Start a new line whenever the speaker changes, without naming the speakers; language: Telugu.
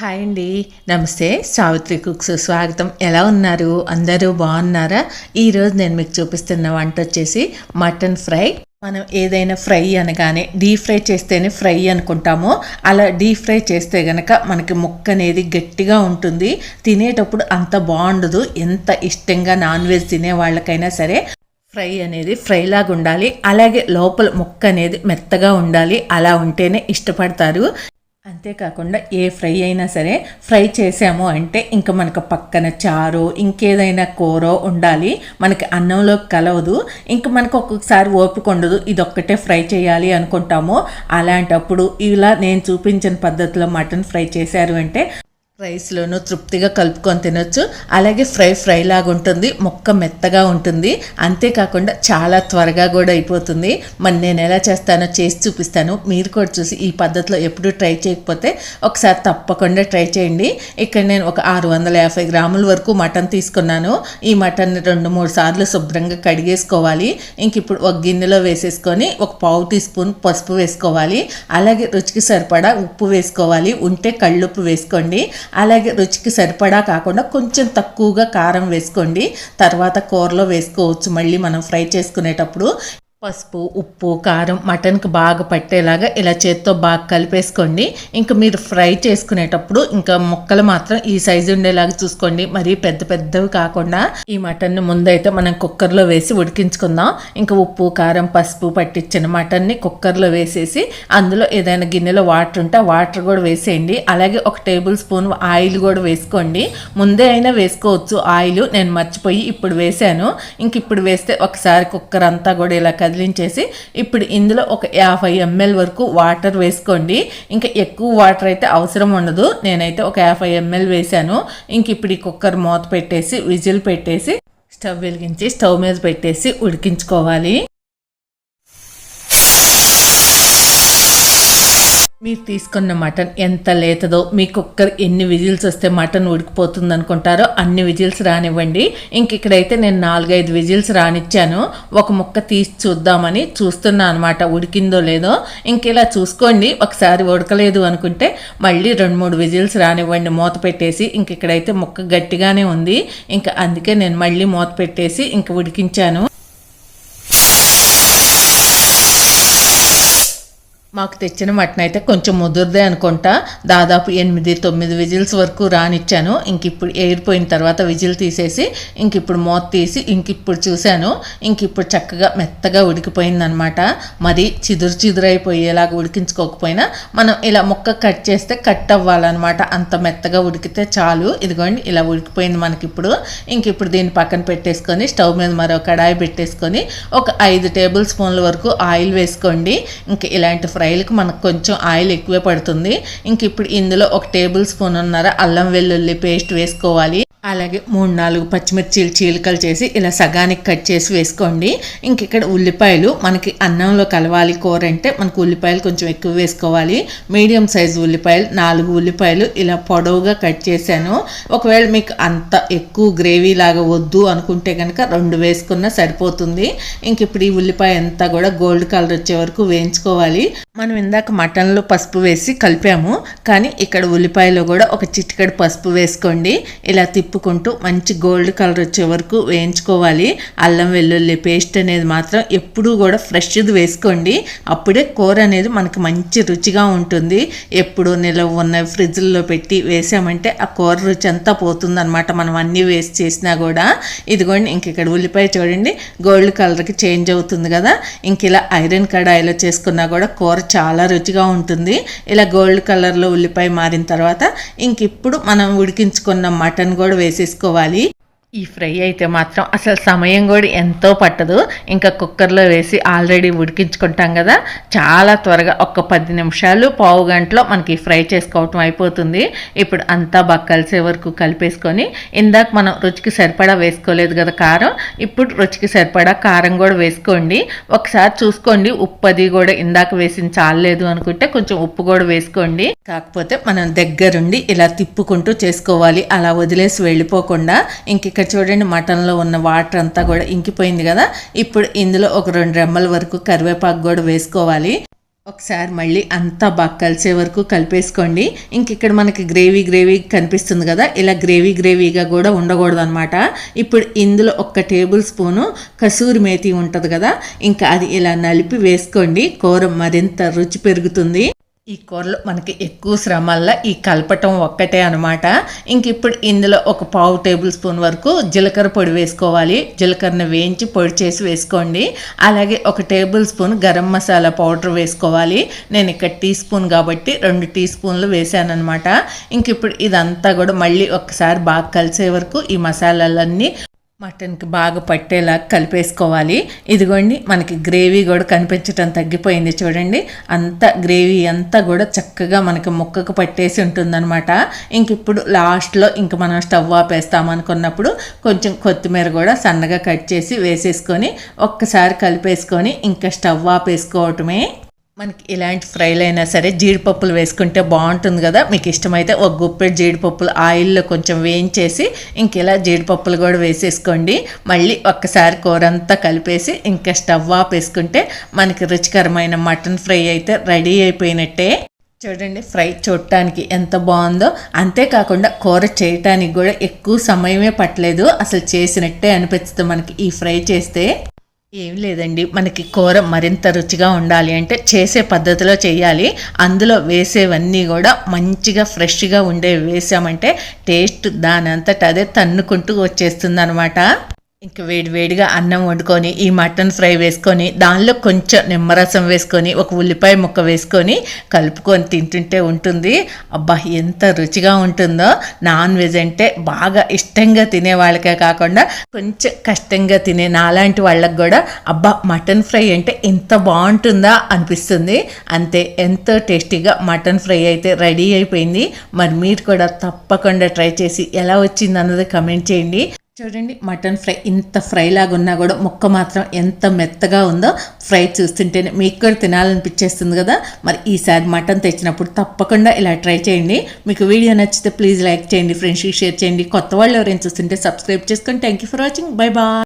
హాయ్ అండి. నమస్తే. సావిత్రి కుక్స్ స్వాగతం. ఎలా ఉన్నారు? అందరూ బాగున్నారా? ఈరోజు నేను మీకు చూపిస్తున్న వంట వచ్చేసి మటన్ ఫ్రై. మనం ఏదైనా ఫ్రై అనగానే డీప్ ఫ్రై చేస్తేనే ఫ్రై అనుకుంటామో. అలా డీప్ ఫ్రై చేస్తే గనక మనకి ముక్క అనేది గట్టిగా ఉంటుంది. తినేటప్పుడు అంత బాగుండదు. ఎంత ఇష్టంగా నాన్ వెజ్ తినే వాళ్ళకైనా సరే ఫ్రై అనేది ఫ్రైలాగా ఉండాలి. అలాగే లోపల ముక్క అనేది మెత్తగా ఉండాలి. అలా ఉంటేనే ఇష్టపడతారు. అంతేకాకుండా ఏ ఫ్రై అయినా సరే ఫ్రై చేసాము అంటే ఇంకా మనకు పక్కన చారు ఇంకేదైనా కూర ఉండాలి. మనకి అన్నంలో కలవదు. ఇంకా మనకు ఒక్కొక్కసారి ఓపిక ఉండదు. ఇది ఒక్కటే ఫ్రై చేయాలి అనుకుంటాము. అలాంటప్పుడు ఇలా నేను చూపించిన పద్ధతిలో మటన్ ఫ్రై చేశారు అంటే రైస్లోనూ తృప్తిగా కలుపుకొని తినొచ్చు. అలాగే ఫ్రై ఫ్రై లాగా ఉంటుంది. మొక్క మెత్తగా ఉంటుంది. అంతేకాకుండా చాలా త్వరగా కూడా అయిపోతుంది. మరి నేను ఎలా చేస్తానో చేసి చూపిస్తాను. మీరు కూడా చూసి ఈ పద్ధతిలో ఎప్పుడు ట్రై చేయకపోతే ఒకసారి తప్పకుండా ట్రై చేయండి. ఇక్కడ నేను ఒక ఆరు వందల యాభై గ్రాముల వరకు మటన్ తీసుకున్నాను. ఈ మటన్ని రెండు మూడు సార్లు శుభ్రంగా కడిగేసుకోవాలి. ఇంక ఇప్పుడు ఒక గిన్నెలో వేసేసుకొని ఒక పావు టీ స్పూన్ పసుపు వేసుకోవాలి. అలాగే రుచికి సరిపడా ఉప్పు వేసుకోవాలి. ఉంటే కళ్ళుప్పు వేసుకోండి. అలాగే రుచికి సరిపడా కాకుండా కొంచెం తక్కువగా కారం వేసుకోండి. తర్వాత కూరలో వేసుకోవచ్చు. మళ్ళీ మనం ఫ్రై చేసుకునేటప్పుడు పసుపు ఉప్పు కారం మటన్కి బాగా పట్టేలాగా ఇలా చేత్తో బాగా కలిపేసుకోండి. ఇంకా మీరు ఫ్రై చేసుకునేటప్పుడు ఇంకా ముక్కలు మాత్రం ఈ సైజు ఉండేలాగా చూసుకోండి. మరీ పెద్ద పెద్దవి కాకుండా ఈ మటన్ని ముందైతే మనం కుక్కర్లో వేసి ఉడికించుకుందాం. ఇంకా ఉప్పు కారం పసుపు పట్టించిన మటన్ని కుక్కర్లో వేసేసి అందులో ఏదైనా గిన్నెలో వాటర్ ఉంటే వాటర్ కూడా వేసేయండి. అలాగే ఒక టేబుల్ స్పూన్ ఆయిల్ కూడా వేసుకోండి. ముందే అయినా వేసుకోవచ్చు. ఆయిల్ నేను మర్చిపోయి ఇప్పుడు వేసాను. ఇంక ఇప్పుడు వేస్తే ఒకసారి కుక్కర్ అంతా కూడా ఇలా కదిలించేసి ఇప్పుడు ఇందులో ఒక యాభై ఎంఎల్ వరకు వాటర్ వేసుకోండి. ఇంకా ఎక్కువ వాటర్ అయితే అవసరం ఉండదు. నేనైతే ఒక యాభై ఎంఎల్ వేసాను ఇంక ఇప్పుడు ఈ కుక్కర్ మూత పెట్టేసి విజిల్ పెట్టేసి స్టవ్ వెలిగించి స్టవ్ మీద పెట్టేసి ఉడికించుకోవాలి. మీరు తీసుకున్న మటన్ ఎంత లేతదో మీ కుక్కర్ ఎన్ని విజిల్స్ వస్తే మటన్ ఉడికిపోతుంది అనుకుంటారో అన్ని విజిల్స్ రానివ్వండి. ఇంక ఇక్కడైతే నేను నాలుగైదు విజిల్స్ రానిచ్చాను. ఒక ముక్క తీసి చూద్దామని చూస్తున్నా అనమాట ఉడికిందో లేదో. ఇంక ఇలా చూసుకోండి. ఒకసారి ఉడకలేదు అనుకుంటే మళ్ళీ రెండు మూడు విజిల్స్ రానివ్వండి. మూత పెట్టేసి ఇంక ఇక్కడైతే ముక్క గట్టిగానే ఉంది. ఇంకా అందుకే నేను మళ్ళీ మూత పెట్టేసి ఇంక ఉడికించాను. మాకు తెచ్చిన మటన్ అయితే కొంచెం ముదురుదే అనుకుంటా. దాదాపు ఎనిమిది తొమ్మిది విజిల్స్ వరకు రానిచ్చాను. ఇంక ఇప్పుడు ఎగిరిపోయిన తర్వాత విజిల్ తీసేసి ఇంక ఇప్పుడు మూత తీసి ఇంక ఇప్పుడు చూశాను. ఇంక ఇప్పుడు చక్కగా మెత్తగా ఉడికిపోయిందనమాట. మరి చిదురు చిదురైపోయేలాగా ఉడికించుకోకపోయినా మనం ఇలా ముక్క కట్ చేస్తే కట్ అవ్వాలన్నమాట అంత మెత్తగా ఉడికితే చాలు. ఇదిగోండి ఇలా ఉడికిపోయింది మనకిప్పుడు ఇంక ఇప్పుడు దీన్ని పక్కన పెట్టేసుకొని స్టవ్ మీద మరో కడాయి పెట్టేసుకొని ఒక ఐదు టేబుల్ స్పూన్ల వరకు ఆయిల్ వేసుకోండి. ఇంక ఇలాంటి ఫ్రై ఫ్రైలకు మనకు కొంచెం ఆయిల్ ఎక్కువే పడుతుంది. ఇంక ఇప్పుడు ఇందులో ఒక టేబుల్ స్పూన్ ఉన్నర అల్లం వెల్లుల్లి పేస్ట్ వేసుకోవాలి. అలాగే మూడు నాలుగు పచ్చిమిర్చీలు చీలికలు చేసి ఇలా సగానికి కట్ చేసి వేసుకోండి. ఇంక ఇక్కడ ఉల్లిపాయలు మనకి అన్నంలో కలవాలి కూర అంటే మనకు ఉల్లిపాయలు కొంచెం ఎక్కువ వేసుకోవాలి. మీడియం సైజు ఉల్లిపాయలు నాలుగు ఉల్లిపాయలు ఇలా పొడవుగా కట్ చేశాను. ఒకవేళ మీకు అంత ఎక్కువ గ్రేవీ లాగా వద్దు అనుకుంటే కనుక రెండు వేసుకున్నా సరిపోతుంది. ఇంక ఇప్పుడు ఈ ఉల్లిపాయ అంతా కూడా గోల్డ్ కలర్ వచ్చే వరకు వేయించుకోవాలి. మనం ఇందాక మటన్లో పసుపు వేసి కలిపాము. కానీ ఇక్కడ ఉల్లిపాయలో కూడా ఒక చిటికడు పసుపు వేసుకోండి. ఇలా తిప్పు కలుపుకుంటూ మంచి గోల్డ్ కలర్ వచ్చే వరకు వేయించుకోవాలి. అల్లం వెల్లుల్లి పేస్ట్ అనేది మాత్రం ఎప్పుడూ కూడా ఫ్రెష్ది వేసుకోండి. అప్పుడే కూర అనేది మనకు మంచి రుచిగా ఉంటుంది. ఎప్పుడు నిలవ ఉన్న ఫ్రిడ్జ్లో పెట్టి వేసామంటే ఆ కూర రుచి అంతా పోతుందనమాట మనం అన్నీ వేసి చేసినా కూడా. ఇదిగోండి ఇంక ఇక్కడ ఉల్లిపాయ చూడండి. గోల్డ్ కలర్కి చేంజ్ అవుతుంది కదా. ఇంక ఇలా ఐరన్ కడాయిలో చేసుకున్నా కూడా కూర చాలా రుచిగా ఉంటుంది. ఇలా గోల్డ్ కలర్లో ఉల్లిపాయ మారిన తర్వాత ఇంక ఇప్పుడు మనం ఉడికించుకున్న మటన్ కూడా వేసేసుకోవాలి. ఈ ఫ్రై అయితే మాత్రం అసలు సమయం కూడా ఎంతో పట్టదు. ఇంకా కుక్కర్లో వేసి ఆల్రెడీ ఉడికించుకుంటాం కదా. చాలా త్వరగా ఒక పది నిమిషాలు పావు గంటలో మనకి ఫ్రై చేసుకోవటం అయిపోతుంది. ఇప్పుడు అంతా బాగా కలిసే వరకు కలిపేసుకొని ఇందాక మనం రుచికి సరిపడా వేసుకోలేదు కదా కారం. ఇప్పుడు రుచికి సరిపడా కారం కూడా వేసుకోండి. ఒకసారి చూసుకోండి. ఉప్పు అది కూడా ఇందాక వేసిన చాలలేదు అనుకుంటే కొంచెం ఉప్పు కూడా వేసుకోండి. కాకపోతే మనం దగ్గరుండి ఇలా తిప్పుకుంటూ చేసుకోవాలి. అలా వదిలేసి వెళ్ళిపోకుండా ఇంక ఇక్కడ చూడండి మటన్లో ఉన్న వాటర్ అంతా కూడా ఇంకిపోయింది కదా. ఇప్పుడు ఇందులో ఒక రెండు రెమ్మల వరకు కరివేపాకు కూడా వేసుకోవాలి. ఒకసారి మళ్ళీ అంతా బాగా కలిసే వరకు కలిపేసుకోండి. ఇంక ఇక్కడ మనకి గ్రేవీ గ్రేవీ కనిపిస్తుంది కదా. ఇలా గ్రేవీ గ్రేవీగా కూడా ఉండకూడదు అనమాట ఇప్పుడు ఇందులో ఒక టేబుల్ స్పూను కసూరి మేతి ఉంటుంది కదా. ఇంకా అది ఇలా నలిపి వేసుకోండి. కూర మరింత రుచి పెరుగుతుంది. ఈ కూరలో మనకి ఎక్కువ శ్రమల్ల ఈ కలపటం ఒక్కటే అనమాట ఇంక ఇప్పుడు ఇందులో ఒక పావు టేబుల్ స్పూన్ వరకు జీలకర్ర పొడి వేసుకోవాలి. జీలకర్రని వేయించి పొడి చేసి వేసుకోండి. అలాగే ఒక tablespoon garam masala powder వేసుకోవాలి. నేను ఇక్కడ టీ స్పూన్ కాబట్టి రెండు టీ స్పూన్లు వేసాను అనమాట ఇంక ఇప్పుడు ఇదంతా కూడా మళ్ళీ ఒకసారి బాగా కలిసే వరకు ఈ మసాలాలన్నీ మటన్కి బాగా పట్టేలా కలిపేసుకోవాలి. ఇదిగోండి మనకి గ్రేవీ కూడా కనిపించటం తగ్గిపోయింది చూడండి. అంత గ్రేవీ అంతా కూడా చక్కగా మనకి ముక్కకు పట్టేసి ఉంటుందన్నమాట. ఇంక ఇప్పుడు లాస్ట్లో ఇంక మనం స్టవ్ ఆపేస్తామనుకున్నప్పుడు కొంచెం కొత్తిమీర కూడా సన్నగా కట్ చేసి వేసేసుకొని ఒక్కసారి కలిపేసుకొని ఇంకా స్టవ్ ఆపేసుకోవటమే మనకి ఇలాంటి ఫ్రైలు అయినా సరే జీడిపప్పులు వేసుకుంటే బాగుంటుంది కదా. మీకు ఇష్టమైతే ఒక గుప్పెడు జీడిపప్పులు ఆయిల్లో కొంచెం వేయించేసి ఇంక ఇలా జీడిపప్పులు కూడా వేసేసుకోండి. మళ్ళీ ఒక్కసారి కూర అంతా కలిపేసి ఇంకా స్టవ్ ఆఫ్ వేసుకుంటే మనకి రుచికరమైన మటన్ ఫ్రై అయితే రెడీ అయిపోయినట్టే. చూడండి ఫ్రై చూడటానికి ఎంత బాగుందో. అంతేకాకుండా కూర చేయటానికి కూడా ఎక్కువ సమయమే పట్టలేదు. అసలు చేసినట్టే అనిపిస్తుంది మనకి ఈ ఫ్రై చేస్తే. ఏం లేదండి. మనకి కూర మరింత రుచిగా ఉండాలి అంటే చేసే పద్ధతిలో చేయాలి. అందులో వేసేవన్నీ కూడా మంచిగా ఫ్రెష్గా ఉండేవి వేసామంటే టేస్ట్ దానంతట అదే తన్నుకుంటూ వచ్చేస్తుంది అనమాట ఇంక వేడివేడిగా అన్నం వండుకొని ఈ మటన్ ఫ్రై వేసుకొని దానిలో కొంచెం నిమ్మరసం వేసుకొని ఒక ఉల్లిపాయ ముక్క వేసుకొని కలుపుకొని తింటుంటే ఉంటుంది. అబ్బా ఎంత రుచిగా ఉంటుందో. నాన్ వెజ్ అంటే బాగా ఇష్టంగా తినే వాళ్ళకే కాకుండా కొంచెం కష్టంగా తినే నాలాంటి వాళ్ళకి కూడా అబ్బా మటన్ ఫ్రై అంటే ఎంత బాగుంటుందా అనిపిస్తుంది. అంతే ఎంతో టేస్టీగా మటన్ ఫ్రై అయితే రెడీ అయిపోయింది. మరి మీరు కూడా తప్పకుండా ట్రై చేసి ఎలా వచ్చింది అన్నది కమెంట్ చేయండి. చూడండి మటన్ ఫ్రై ఇంత ఫ్రై లాగా ఉన్నా కూడా ముక్క మాత్రం ఎంత మెత్తగా ఉందో ఫ్రై చూస్తుంటేనే మీకు కూడా తినాలనిపించేస్తుంది కదా. మరి ఈసారి మటన్ తెచ్చినప్పుడు తప్పకుండా ఇలా ట్రై చేయండి. మీకు వీడియో నచ్చితే ప్లీజ్ లైక్ చేయండి ఫ్రెండ్స్కి షేర్ చేయండి. కొత్త వాళ్ళు ఎవరైనా చూస్తుంటే సబ్స్క్రైబ్ చేసుకోండి thank you for watching. Bye bye.